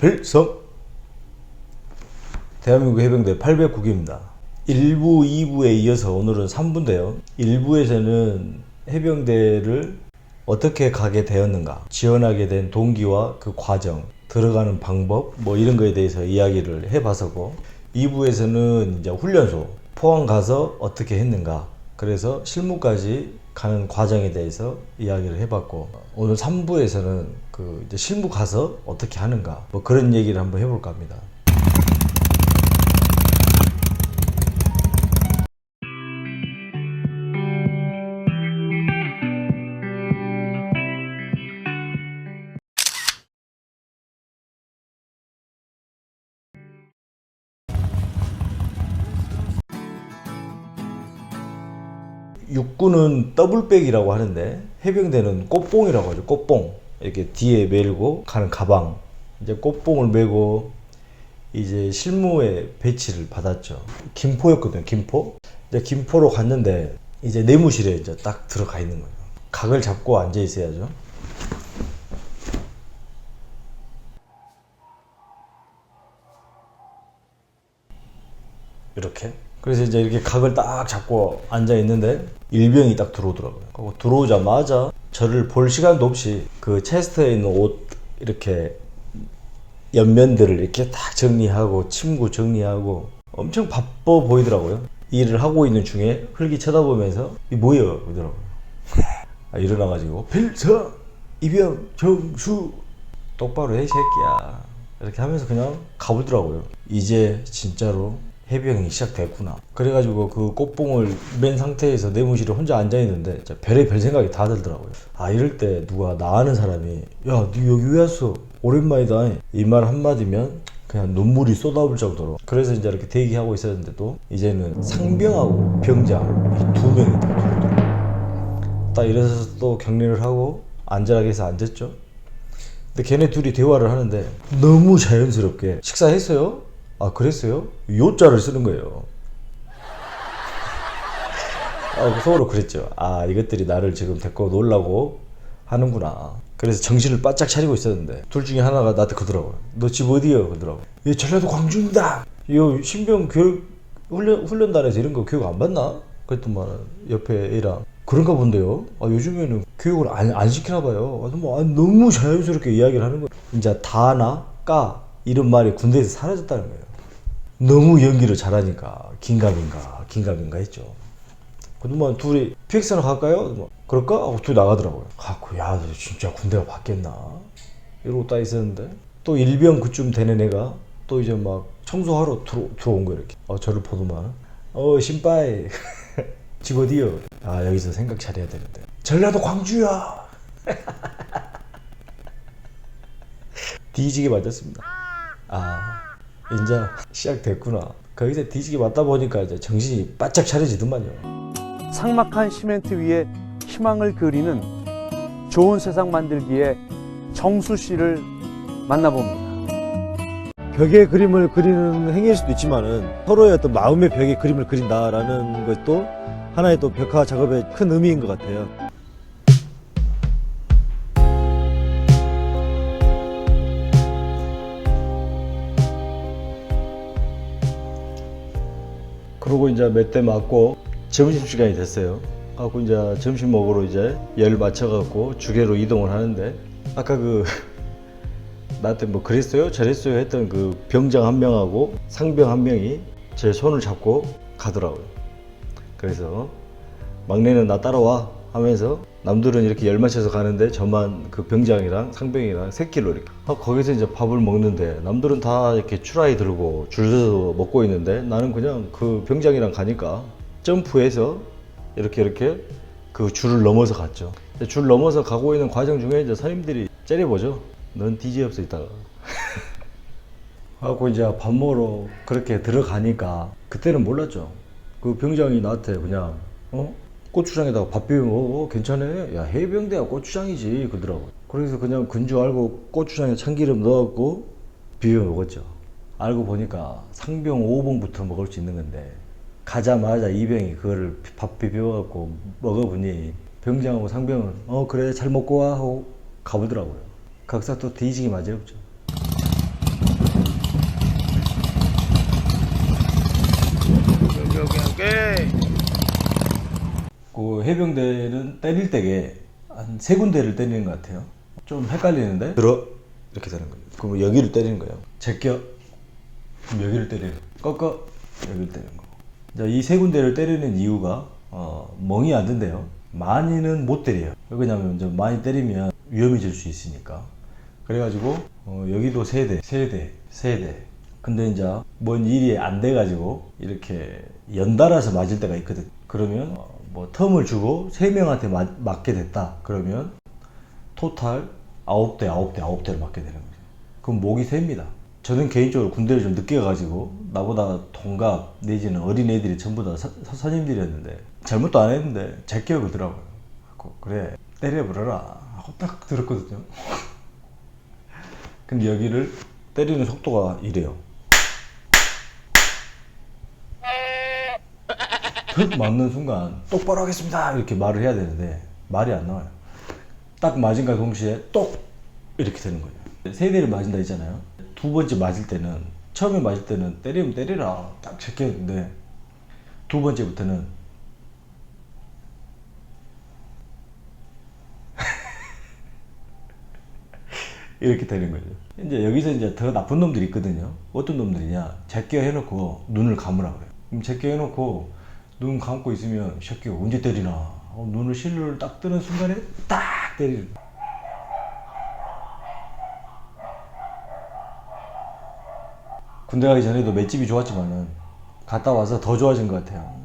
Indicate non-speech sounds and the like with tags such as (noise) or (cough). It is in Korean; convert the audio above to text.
필성 대한민국 해병대 809기입니다. 1부, 2부에 이어서 오늘은 3부인데요. 1부에서는 해병대를 어떻게 가게 되었는가, 지원하게 된 동기와 그 과정, 들어가는 방법, 뭐 이런 거에 대해서 이야기를 해봤었고, 2부에서는 이제 훈련소, 포항 가서 어떻게 했는가, 그래서 실무까지 가는 과정에 대해서 이야기를 해봤고, 오늘 3부에서는 그 실무 가서 어떻게 하는가, 뭐 그런 얘기를 한번 해볼까 합니다. 육군은 더블백이라고 하는데 해병대는 꽃봉이라고 하죠. 꽃봉 이렇게 뒤에 메고 가는 가방 이제 꽃봉을 메고 이제 실무에 배치를 받았죠. 김포였거든요. 김포. 이제 김포로 갔는데 이제 내무실에 이제 딱 들어가 있는 거예요. 각을 잡고 앉아 있어야죠. 이렇게. 그래서 이제 이렇게 각을 딱 잡고 앉아 있는데 일병이 딱 들어오더라고요. 들어오자마자 저를 볼 시간도 없이 그 체스트에 있는 옷 이렇게 옆면들을 이렇게 딱 정리하고 침구 정리하고 엄청 바빠 보이더라고요. 일을 하고 있는 중에 흙이 쳐다보면서 이 뭐예요? 그러더라고요. (laughs) 아, 일어나가지고 필서 이병 정수 똑바로 해 새끼야 이렇게 하면서 그냥 가보더라고요. 이제 진짜로 해병이 시작됐구나. 그래가지고 그 꽃봉을 맨 상태에서 내무실에 혼자 앉아 있는데 별의 별 생각이 다 들더라고요. 아 이럴 때 누가 나 아는 사람이 야너 여기 왜 왔어? 오랜만이다. 이 말 한마디면 그냥 눈물이 쏟아올 정도로. 그래서 이제 이렇게 대기하고 있었는데도 이제는 상병하고 병장 이 두 명이 딱 들어오더라고요. 딱 일어서서 또 격리를 하고 안전하게 해서 앉았죠. 근데 걔네 둘이 대화를 하는데 너무 자연스럽게 식사했어요? 아 그랬어요? 요자를 쓰는 거예요. 아, 속으로 그랬죠. 아 이것들이 나를 지금 데리고 놀라고 하는구나. 그래서 정신을 바짝 차리고 있었는데 둘 중에 하나가 나한테 그러더라고요. 너 집 어디요? 그러더라고요. 예 전라도 광주입니다. 요 신병 교육 훈련 훈련단에서 이런 거 교육 안 받나? 그랬더만 옆에 애랑 그런가 본데요. 아, 요즘에는 교육을 안, 안 시키나 봐요. 아, 뭐, 아, 너무 자연스럽게 이야기를 하는 거예요. 이제 다나 까 이런 말이 군대에서 사라졌다는 거예요. 너무 연기를 잘하니까 긴가민가 긴가민가 했죠. 그동안 둘이 PX나 갈까요? 뭐, 그럴까? 하고 둘이 나가더라고요. 갖고 야, 너 진짜 군대가 바뀌었나? 이러고 딱 있었는데 또 일병 그쯤 되는 애가 또 이제 막 청소하러 들어, 들어온 거예요. 이렇게. 어, 저를 보더만 어 신바이 (laughs) 집 어디요? 아 여기서 생각 잘해야 되는데 전라도 광주야. (laughs) 뒤지게 맞았습니다. 아 이제 시작됐구나. 거기서 뒤지게 맞다 보니까 이제 정신이 바짝 차려지더만요. 삭막한 시멘트 위에 희망을 그리는 좋은 세상 만들기에 정수 씨를 만나봅니다. 벽에 그림을 그리는 행위일 수도 있지만은 서로의 어떤 마음의 벽에 그림을 그린다라는 것도 하나의 또 벽화 작업의 큰 의미인 것 같아요. 그러고 이제 몇 대 맞고 점심 시간이 됐어요. 갖고 이제 점심 먹으러 이제 열 맞춰갖고 주계로 이동을 하는데 아까 그 (laughs) 나한테 뭐 그랬어요 저랬어요 했던 그 병장 한 명하고 상병 한 명이 제 손을 잡고 가더라고요. 그래서 막내는 나 따라와 하면서 남들은 이렇게 열 맞춰서 가는데 저만 그 병장이랑 상병이랑 새끼로 이렇게 아, 거기서 이제 밥을 먹는데 남들은 다 이렇게 추라이 들고 줄 서서 먹고 있는데 나는 그냥 그 병장이랑 가니까 점프해서 이렇게 이렇게 그 줄을 넘어서 갔죠. 줄 넘어서 가고 있는 과정 중에 이제 선임들이 째려보죠. 넌 DJ 없어 있다가. (laughs) 하고 이제 밥 먹으러 그렇게 들어가니까 그때는 몰랐죠. 그 병장이 나한테 그냥 어 고추장에다가 밥 비벼 먹어. 어, 괜찮아. 야 해병대야. 고추장이지. 그러더라고. 그래서 그냥 근주 알고 고추장에 참기름 넣었고 비벼 먹었죠. 알고 보니까 상병 5봉부터 먹을 수 있는 건데 가자마자 이병이 그거를 밥 비벼 갖고 먹어보니 병장하고 상병은 어 그래. 잘 먹고 와. 하고 가보더라고요. 각사 또 뒤지기 맞이없죠. 오케이 오케이 오케이 그 해병대는 때릴 때게 한세 군데를 때리는 것 같아요. 좀 헷갈리는데 들어 이렇게 되는 거예요. 그럼 여기를 때리는 거예요. 제껴 그럼 여기를 때리는 거. 꺾어 여기를 때리는 거. 이세 군데를 때리는 이유가 어, 멍이 안 든대요. 많이는 못 때려요. 왜냐면 이제 많이 때리면 위험해질 수 있으니까. 그래가지고 어, 여기도 세 대, 세 대, 세 대. 근데 이제 뭔 일이 안 돼가지고 이렇게 연달아서 맞을 때가 있거든. 그러면 어, 뭐 텀을 주고 세 명한테 맞, 맞게 됐다. 그러면 토탈 아홉 대, 아홉 대, 아홉 대를 맞게 되는 거죠. 그럼 목이 셉니다. 저는 개인적으로 군대를 좀 늦게 가가지고 나보다 동갑 내지는 어린 애들이 전부 다 선임들이었는데 잘못도 안 했는데 제껴 그러더라고요. 그래갖고 그래 때려버려라 하고 딱 들었거든요. (laughs) 근데 여기를 때리는 속도가 이래요. 툭 맞는 순간 똑바로 하겠습니다 이렇게 말을 해야 되는데 말이 안 나와요. 딱 맞은과 동시에 똑 이렇게 되는 거예요. 세 대를 맞은다 했잖아요. 두 번째 맞을 때는 처음에 맞을 때는 때리면 때리라 딱 제꼈는데 두 번째부터는 (laughs) 이렇게 되는 거죠. 이제 여기서 이제 더 나쁜 놈들이 있거든요. 어떤 놈들이냐? 제껴 해놓고 눈을 감으라 그래요. 그럼 제껴 해놓고 눈 감고 있으면 이 새끼가 언제 때리나? 어, 눈을 실루를 딱 뜨는 순간에 딱 때리는. 군대 가기 전에도 맷집이 좋았지만은 갔다 와서 더 좋아진 것 같아요.